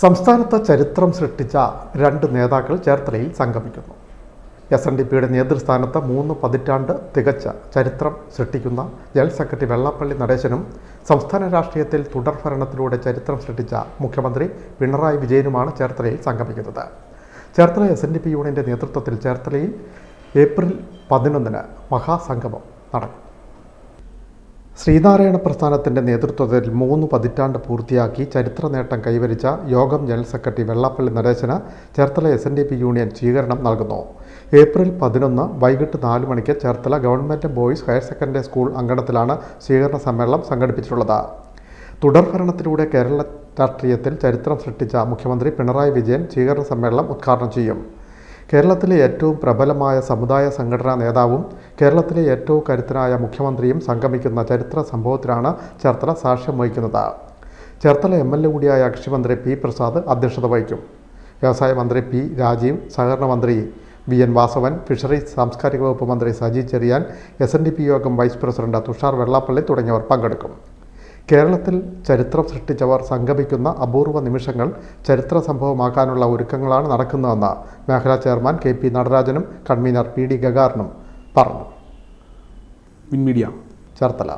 സംസ്ഥാനത്ത് ചരിത്രം സൃഷ്ടിച്ച രണ്ട് നേതാക്കൾ ചേർത്തലയിൽ സംഗമിക്കുന്നു. എസ് എൻ ഡി പിയുടെ നേതൃസ്ഥാനത്ത് മൂന്ന് പതിറ്റാണ്ട് തികച്ച ചരിത്രം സൃഷ്ടിക്കുന്ന ജനറൽ സെക്രട്ടറി വെള്ളാപ്പള്ളി നടേശനും സംസ്ഥാന രാഷ്ട്രീയത്തിൽ തുടർഭരണത്തിലൂടെ ചരിത്രം സൃഷ്ടിച്ച മുഖ്യമന്ത്രി പിണറായി വിജയനുമാണ് ചേർത്തലയിൽ സംഗമിക്കുന്നത്. Cherthala S N D P യൂണിയന്റെ നേതൃത്വത്തിൽ ചേർത്തലയിൽ ഏപ്രിൽ പതിനൊന്നിന് മഹാസംഗമം നടക്കും. ശ്രീനാരായണ പ്രസ്ഥാനത്തിന്റെ നേതൃത്വത്തിൽ മൂന്ന് പതിറ്റാണ്ട് പൂർത്തിയാക്കി ചരിത്ര നേട്ടം കൈവരിച്ച യോഗം general secretary Vellappally Natesan Cherthala S N D P union സ്വീകരണം നൽകുന്നു. ഏപ്രിൽ പതിനൊന്ന് വൈകിട്ട് നാല് മണിക്ക് Cherthala government boys higher secondary school അങ്കണത്തിലാണ് സ്വീകരണ സമ്മേളനം സംഘടിപ്പിച്ചിട്ടുള്ളത്. തുടർഭരണത്തിലൂടെ കേരള രാഷ്ട്രീയത്തിൽ ചരിത്രം സൃഷ്ടിച്ച മുഖ്യമന്ത്രി പിണറായി വിജയൻ സ്വീകരണ സമ്മേളനം ഉദ്ഘാടനം ചെയ്യും. കേരളത്തിലെ ഏറ്റവും പ്രബലമായ സമുദായ സംഘടനാ നേതാവും കേരളത്തിലെ ഏറ്റവും കരുത്തനായ മുഖ്യമന്ത്രിയും സംഗമിക്കുന്ന ചരിത്ര സംഭവത്തിലാണ് ചേർത്തല സാക്ഷ്യം വഹിക്കുന്നത്. ചേർത്തല എം എൽ എ കൂടിയായ കൃഷിമന്ത്രി പി പ്രസാദ് അധ്യക്ഷത വഹിക്കും. വ്യവസായ മന്ത്രി പി രാജീവ് സഹകരണ മന്ത്രി വി എൻ വാസവൻ ഫിഷറീസ് സാംസ്കാരിക വകുപ്പ് മന്ത്രി Saji Cheriyan S N D P യോഗം വൈസ് പ്രസിഡന്റ് തുഷാർ വെള്ളാപ്പള്ളി തുടങ്ങിയവർ പങ്കെടുക്കും. കേരളത്തിൽ ചരിത്രം സൃഷ്ടിച്ചവർ സംഗമിക്കുന്ന അപൂർവ നിമിഷങ്ങൾ ചരിത്ര സംഭവമാക്കാനുള്ള ഒരുക്കങ്ങളാണ് നടക്കുന്നതെന്ന് മേഖലാ ചെയർമാൻ കെ പി നടരാജനും കൺവീനർ പി ഡി ഗഗാറിനും പറഞ്ഞു. Win media Cherthala.